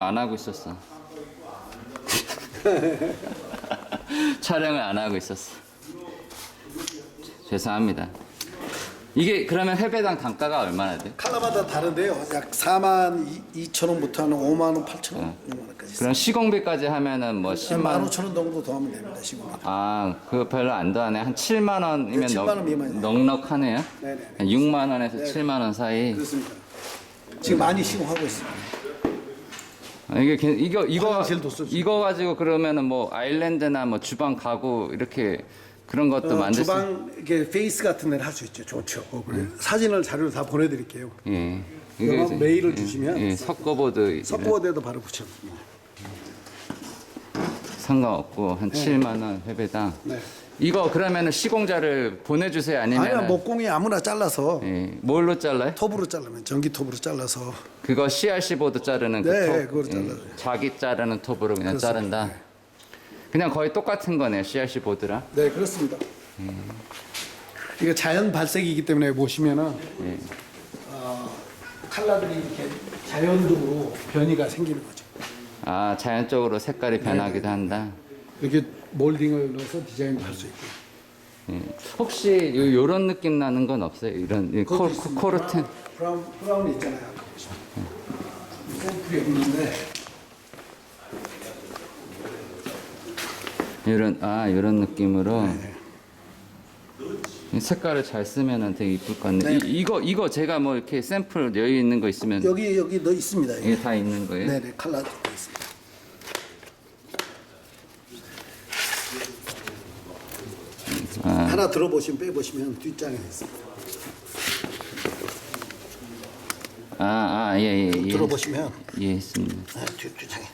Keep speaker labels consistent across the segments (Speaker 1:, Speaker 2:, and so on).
Speaker 1: 안 하고 있었어. 촬영을 안 하고 있었어. 죄송합니다. 이게 그러면 회배당 단가가 얼마나 돼?
Speaker 2: 칼라마다 다른데요. 약 4만 2천 원부터 한 5만 원, 8천 원, 6만 원까지 있어요.
Speaker 1: 그럼 시공비까지 하면은 뭐 10만
Speaker 2: 10만
Speaker 1: 원?
Speaker 2: 5천 원 정도 더 하면 됩니다. 시공.
Speaker 1: 아, 그거 별로 안 더하네. 한 7만 원이면
Speaker 2: 네, 7만 원 미만이네요.
Speaker 1: 넉넉하네요.
Speaker 2: 네네.
Speaker 1: 한 6만 원에서 7만 원 사이.
Speaker 2: 그렇습니다. 지금 많이 시공하고 있습니다.
Speaker 1: 아, 이게 괜- 이거 이거
Speaker 2: 화장실도 쓸수
Speaker 1: 이거 가지고 그러면은 뭐 아일랜드나 뭐 주방 가구 이렇게 그런 것도
Speaker 2: 어,
Speaker 1: 만들 수
Speaker 2: 주방 이게 페이스 같은 데를 할 수 있죠. 좋죠. 어, 그래. 사진을 자료를 다 보내드릴게요.
Speaker 1: 예.
Speaker 2: 이거
Speaker 1: 이제-
Speaker 2: 메일을
Speaker 1: 예,
Speaker 2: 주시면
Speaker 1: 예, 석고보드
Speaker 2: 서포대도 바로 붙여줍니다.
Speaker 1: 상관없고 한 7만 원 회배당.
Speaker 2: 네.
Speaker 1: 이거 그러면은 시공자를 보내주세요 아니면
Speaker 2: 아니야 목공이 아무나 잘라서
Speaker 1: 예, 뭘로 잘라요?
Speaker 2: 톱으로 자르면 전기 톱으로 잘라서
Speaker 1: 그거 CRC 보드 자르는 그
Speaker 2: 네,
Speaker 1: 톱?
Speaker 2: 그거로 잘라요.
Speaker 1: 자기 자르는 톱으로 그냥
Speaker 2: 그렇습니다.
Speaker 1: 자른다. 그냥 거의 똑같은 거네요 CRC 보드랑.
Speaker 2: 네 그렇습니다. 이게 자연 발색이기 때문에 보시면은
Speaker 1: 예.
Speaker 2: 어, 칼라들이 이렇게 자연적으로 변이가 생기는 거죠.
Speaker 1: 아 자연적으로 색깔이
Speaker 2: 네.
Speaker 1: 변하기도 한다.
Speaker 2: 이렇게 몰딩을 넣어서 디자인도 할 수 있고.
Speaker 1: 예. 혹시 요, 요런 느낌 나는 건 없어요? 이런 이 코. 코르텐
Speaker 2: 브라운 브라운 있잖아요. 샘플이 없는데
Speaker 1: 이런 아 이런 느낌으로
Speaker 2: 네.
Speaker 1: 이 색깔을 잘 쓰면은 되게 이쁠 것 같네.
Speaker 2: 네.
Speaker 1: 이, 이거 이거 제가 뭐 이렇게 샘플 여유 있는 거 있으면
Speaker 2: 여기 여기 너 있습니다. 여기.
Speaker 1: 이게 다 있는 거예요?
Speaker 2: 네네 칼라도 있습니다.
Speaker 1: 아.
Speaker 2: 하나 들어보시면 빼보시면 뒷장에 있습니다.
Speaker 1: 아, 아, 예, 예, 예.
Speaker 2: 들어보시면
Speaker 1: 예, 했습니다.
Speaker 2: 아, 뒷, 뒷장에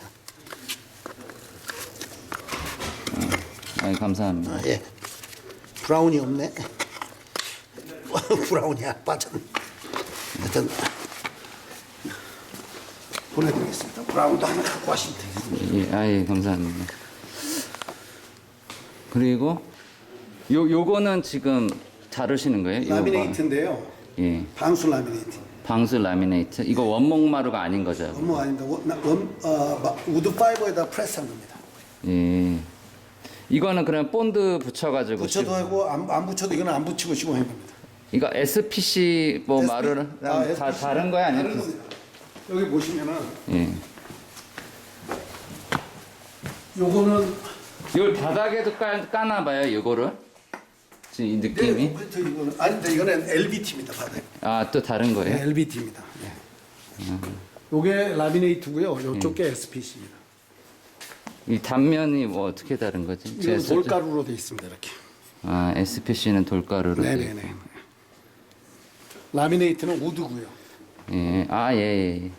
Speaker 1: 아, 감사합니다.
Speaker 2: 아, 예 브라운이 없네. 브라운이야 빠졌네. 하여튼 보내드리겠습니다. 브라운도 하나 갖고 가시면 되겠습니다.
Speaker 1: 예, 아, 예, 감사합니다. 그리고 요 요거는 지금 자르시는 거예요? 요거.
Speaker 2: 라미네이트인데요.
Speaker 1: 예.
Speaker 2: 방수 라미네이트.
Speaker 1: 방수 라미네이트. 이거 원목 마루가 아닌 거죠?
Speaker 2: 너무 아닙니다. 원, 나- 원, 어, 마- 우드 파이버에다 프레스한 겁니다.
Speaker 1: 예. 이거는 그냥 본드 붙여가지고
Speaker 2: 붙여도
Speaker 1: 시-
Speaker 2: 하고 안, 안 붙여도 이거는 안 붙이고 시공해 겁니다.
Speaker 1: 이거 SPC 뭐 마루를 다
Speaker 2: SPC.
Speaker 1: 다른 거야
Speaker 2: 다른
Speaker 1: 아니면
Speaker 2: 겁니다. 여기 보시면은
Speaker 1: 예.
Speaker 2: 요거는
Speaker 1: 이 바닥에도 깔, 까나 봐요, 이거를. 지금 이
Speaker 2: 네,
Speaker 1: 느낌이.
Speaker 2: 콘크리트 이거는 아니 근데 이거는 LBT입니다. 바닥.
Speaker 1: 아, 또 다른 거예요?
Speaker 2: 네, LBT입니다. 네. 요게 라미네이트고요. 요쪽 게 SPC입니다.
Speaker 1: 이 단면이 뭐 어떻게 다른 거지?
Speaker 2: 이건
Speaker 1: 제가
Speaker 2: 돌가루로 돼 있습니다. 이렇게.
Speaker 1: 아, SPC는 돌가루로. 돼
Speaker 2: 네네네. 라미네이트는 우드고요.
Speaker 1: 예. 아, 예, 예.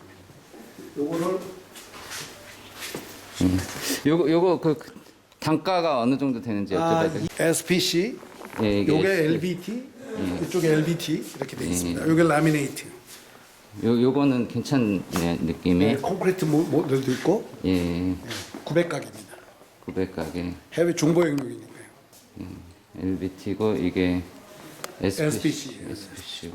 Speaker 2: 요거를
Speaker 1: 예. 요거 요거 그 그 단가가 어느 정도 되는지
Speaker 2: 아,
Speaker 1: 여쭤봐도
Speaker 2: 이 SPC,
Speaker 1: 예, 이게
Speaker 2: 요게 LBT, 이쪽에 LBT 이렇게 돼 있습니다. 요게 라미네이트.
Speaker 1: 요 요거는 괜찮네 느낌이.
Speaker 2: 네, 콘크리트 모- 모델도 있고
Speaker 1: 예.
Speaker 2: 900각입니다.
Speaker 1: 900가게
Speaker 2: 해외 중보 영역이니까요.
Speaker 1: LBT고 이게
Speaker 2: SPC.
Speaker 1: SPC.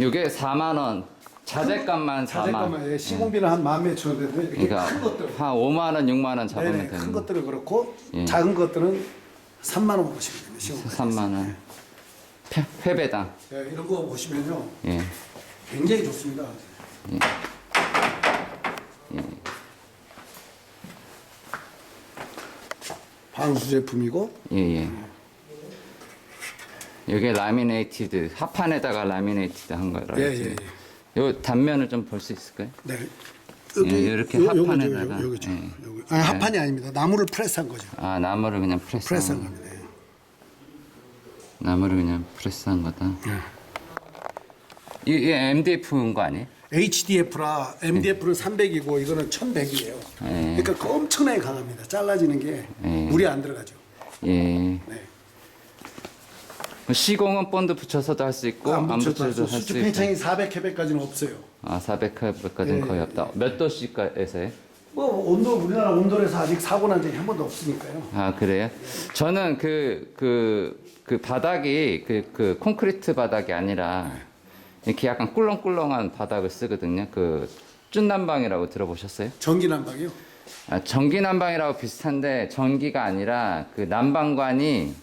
Speaker 1: 요게 4만 원. 자재값만 4만.
Speaker 2: 자재값만 예, 시공비는 한만 몇천 원 되는데 이렇게
Speaker 1: 그러니까
Speaker 2: 큰 것들,
Speaker 1: 한 5만 원, 6만 원 잡으면
Speaker 2: 네네,
Speaker 1: 되는
Speaker 2: 큰
Speaker 1: 거.
Speaker 2: 것들은 그렇고
Speaker 1: 예.
Speaker 2: 작은 것들은 3만 원 보시면 됩니다. 시공.
Speaker 1: 3만 원. 회- 회배당.
Speaker 2: 네, 이런 거 보시면요,
Speaker 1: 예.
Speaker 2: 굉장히 좋습니다. 방수 제품이고
Speaker 1: 예, 예. 이게 라미네이티드 합판에다가 라미네이티드 한 거라.
Speaker 2: 예, 예,
Speaker 1: 요 단면을 좀 볼 수 있을까요?
Speaker 2: 네.
Speaker 1: 예, 이렇게
Speaker 2: 요- 요거죠,
Speaker 1: 합판에다가,
Speaker 2: 요- 요거죠.
Speaker 1: 예.
Speaker 2: 아니, 합판이 아닙니다. 나무를 프레스한 거죠.
Speaker 1: 아 나무를 그냥 프레스.
Speaker 2: 프레스한 겁니다. 예.
Speaker 1: 나무를 그냥 프레스한 거다.
Speaker 2: 예.
Speaker 1: 이- 이게 MDF인 거 아니에요?
Speaker 2: HDF라 MDF는 300이고 이거는 1100이에요.
Speaker 1: 예.
Speaker 2: 그러니까 그 엄청나게 강합니다. 잘라지는 게
Speaker 1: 예.
Speaker 2: 물이 안 들어가죠.
Speaker 1: 예.
Speaker 2: 네.
Speaker 1: 시공은 본드 붙여서도 할 수 있고 안,
Speaker 2: 안 붙여도
Speaker 1: 할수
Speaker 2: 수축
Speaker 1: 있고.
Speaker 2: 팽창이 400캐백까지는 없어요.
Speaker 1: 아 400회까지는
Speaker 2: 예,
Speaker 1: 거의
Speaker 2: 예,
Speaker 1: 없다. 몇 도씨까지에서요?
Speaker 2: 뭐 온도 우리나라 온돌에서 아직 사고 난 적이 한 번도 없으니까요.
Speaker 1: 아 그래요? 저는 그 그 그 바닥이 그 그 콘크리트 바닥이 아니라 이렇게 약간 꿀렁꿀렁한 바닥을 쓰거든요. 그 합준 난방이라고 들어보셨어요?
Speaker 2: 전기 난방이요.
Speaker 1: 아, 전기 난방이라고 비슷한데 전기가 아니라 그 난방관이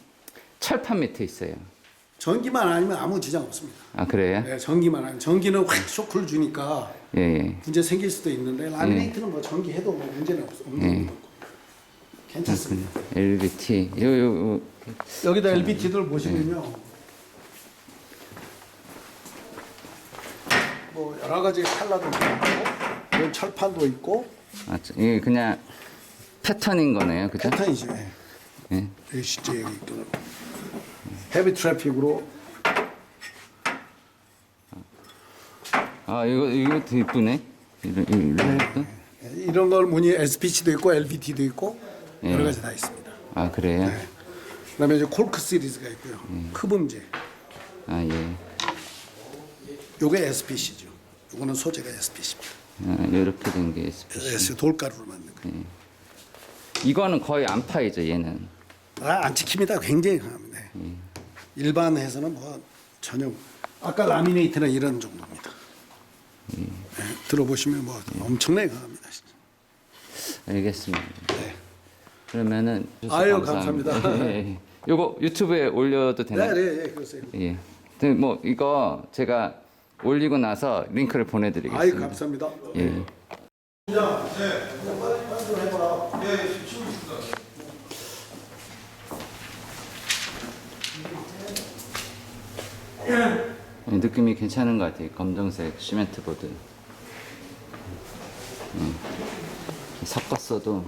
Speaker 1: 철판 밑에 있어요.
Speaker 2: 전기만 아니면 아무 지장 없습니다.
Speaker 1: 아 그래요?
Speaker 2: 네, 전기만 아니면 전기는 확 쇼크를 주니까
Speaker 1: 예, 예.
Speaker 2: 문제 생길 수도 있는데 라미네이트는 뭐 전기 해도 뭐 문제는 없, 없는 거고 괜찮습니다.
Speaker 1: LVT 요, 요, 요.
Speaker 2: 여기다 LBT들 보시면요. 뭐 여러 가지 컬러도 있고 철판도 있고
Speaker 1: 아, 저- 이게 그냥 패턴인 거네요, 그죠?
Speaker 2: 패턴이죠. 예.
Speaker 1: 예.
Speaker 2: 여기 실제 여기 있거든. 헤비 트래픽으로
Speaker 1: 아 이거 이것도 이쁘네. 이런 이런 것도.
Speaker 2: 예, 이런 걸 무늬 SPC도 있고 LVT도 있고 여러
Speaker 1: 예.
Speaker 2: 가지 다 있습니다.
Speaker 1: 아 그래요?
Speaker 2: 그다음에 이제 콜크 시리즈가 있고요. 크범제.
Speaker 1: 아 예.
Speaker 2: 요게 SPC죠. 요거는 소재가 SPC입니다.
Speaker 1: 아, 이렇게 된게 SPC.
Speaker 2: S 돌가루로 만든 거.
Speaker 1: 이거는 거의 안 파이죠, 얘는.
Speaker 2: 아, 안 찍힙니다. 굉장히 강합니다. 일반에서는 뭐 전혀 아까 라미네이트는 이런 정도입니다. 네, 들어보시면 뭐 엄청나게 강합니다. 진짜.
Speaker 1: 알겠습니다.
Speaker 2: 네.
Speaker 1: 그러면은
Speaker 2: 아유,
Speaker 1: 감사합니다.
Speaker 2: 감사합니다.
Speaker 1: 예, 예. 요거 유튜브에 올려도
Speaker 2: 네,
Speaker 1: 되나요?
Speaker 2: 네, 네, 그러세요.
Speaker 1: 예. 근데 뭐 이거 제가 올리고 나서 링크를 보내드리겠습니다.
Speaker 2: 아유, 감사합니다.
Speaker 1: 예. 예, 느낌이 괜찮은 것 같아요. 검정색 시멘트 보드. 음. 섞었어도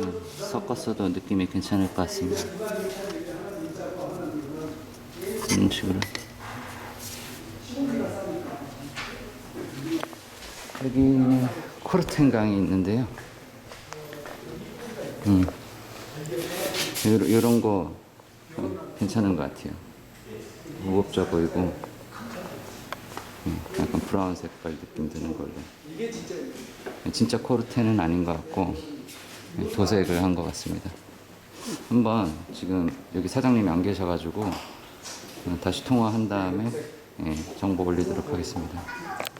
Speaker 1: 음, 섞었어도 느낌이 괜찮을 것 같습니다. 이런 식으로. 여기는 코르텐 강이 있는데요. 음, 요런, 거 어, 괜찮은 것 같아요. 무겁져 보이고, 음, 약간 브라운 색깔 느낌 드는 걸로. 진짜 코르텐은 아닌 것 같고, 네, 도색을 한 것 같습니다. 한번 지금 여기 사장님이 안 계셔가지고 어, 다시 통화한 다음에 예, 정보 올리도록 하겠습니다.